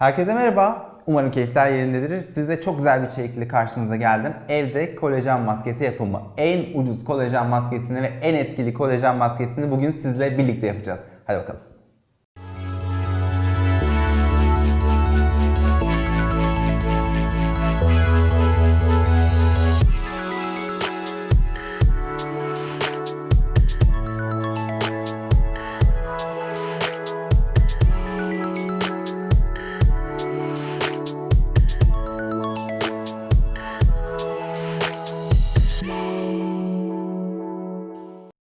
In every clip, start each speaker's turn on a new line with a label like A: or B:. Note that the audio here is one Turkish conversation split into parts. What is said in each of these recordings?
A: Herkese merhaba. Umarım keyifler yerindedir. Size çok güzel bir içerikle karşınıza geldim. Evde kolajen maskesi yapımı. En ucuz kolajen maskesini ve en etkili kolajen maskesini bugün sizle birlikte yapacağız. Hadi bakalım.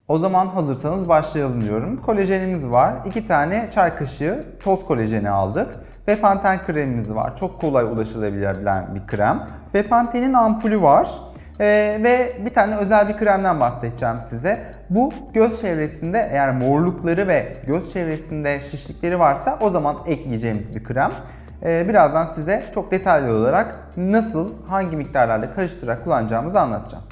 A: O zaman hazırsanız başlayalım diyorum. Kolajenimiz var. 2 tane çay kaşığı toz kolajeni aldık. Bepanten kremimiz var. Çok kolay ulaşılabilen bir krem. Bepanten'in ampulü var. Ee, ve bir tane özel bir kremden bahsedeceğim size. Bu göz çevresinde eğer morlukları ve göz çevresinde şişlikleri varsa o zaman ekleyeceğimiz bir krem. Ee, birazdan size çok detaylı olarak nasıl, hangi miktarlarla karıştırarak kullanacağımızı anlatacağım.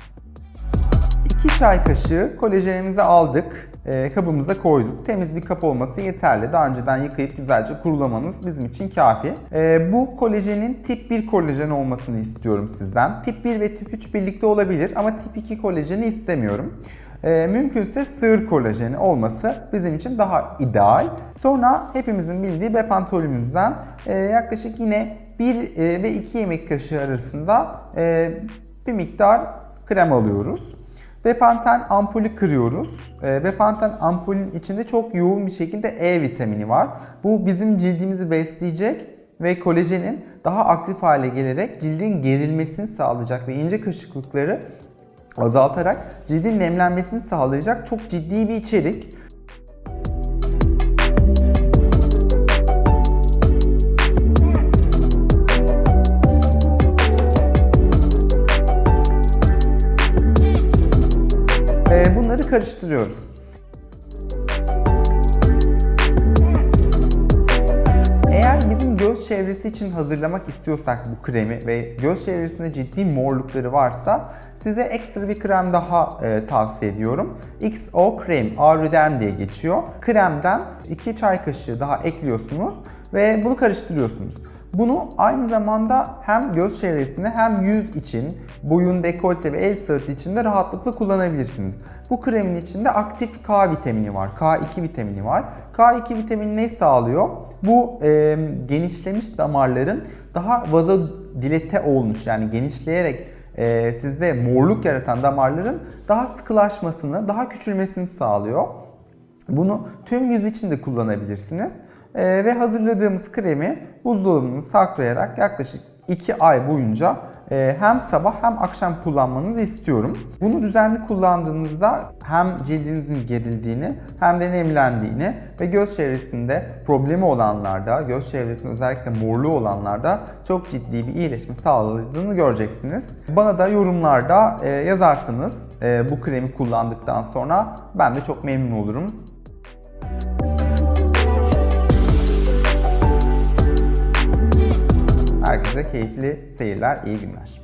A: 2 çay kaşığı kolajenimizi aldık. E, kabımıza koyduk. Temiz bir kap olması yeterli. Daha önceden yıkayıp güzelce kurulamanız bizim için kafi. E, bu kolajenin tip 1 kolajen olmasını istiyorum sizden. Tip 1 ve tip 3 birlikte olabilir ama tip 2 kolajeni istemiyorum. E, mümkünse sığır kolajeni olması bizim için daha ideal. Sonra hepimizin bildiği bepantolümüzden e, yaklaşık yine 1 e, ve 2 yemek kaşığı arasında e, bir miktar krem alıyoruz. Bepanten ampulü kırıyoruz. E, Bepanten ampulün içinde çok yoğun bir şekilde E vitamini var. Bu bizim cildimizi besleyecek ve kolajenin daha aktif hale gelerek cildin gerilmesini sağlayacak ve ince kırışıklıkları azaltarak cildin nemlenmesini sağlayacak çok ciddi bir içerik. Karıştırıyoruz. Eğer bizim göz çevresi için hazırlamak istiyorsak bu kremi ve göz çevresinde ciddi morlukları varsa size ekstra bir krem daha e, tavsiye ediyorum. XO Krem, Aeroderm diye geçiyor. Kremden 2 çay kaşığı daha ekliyorsunuz ve bunu karıştırıyorsunuz. Bunu aynı zamanda hem göz çevresinde hem yüz için, boyun, dekolte ve el sırtı için de rahatlıkla kullanabilirsiniz. Bu kremin içinde aktif K vitamini var, K2 vitamini var. K2 vitamini ne sağlıyor? Bu e, genişlemiş damarların daha vazodilete olmuş yani genişleyerek e, sizde morluk yaratan damarların daha sıkılaşmasını, daha küçülmesini sağlıyor. Bunu tüm yüz için de kullanabilirsiniz. Ee, ve hazırladığımız kremi buzdolabına saklayarak yaklaşık 2 ay boyunca e, hem sabah hem akşam kullanmanızı istiyorum. Bunu düzenli kullandığınızda hem cildinizin gerildiğini hem de nemlendiğini ve göz çevresinde problemi olanlarda, göz çevresinde özellikle morluğu olanlarda çok ciddi bir iyileşme sağladığını göreceksiniz. Bana da yorumlarda e, yazarsanız e, bu kremi kullandıktan sonra ben de çok memnun olurum. Herkese keyifli seyirler, iyi günler.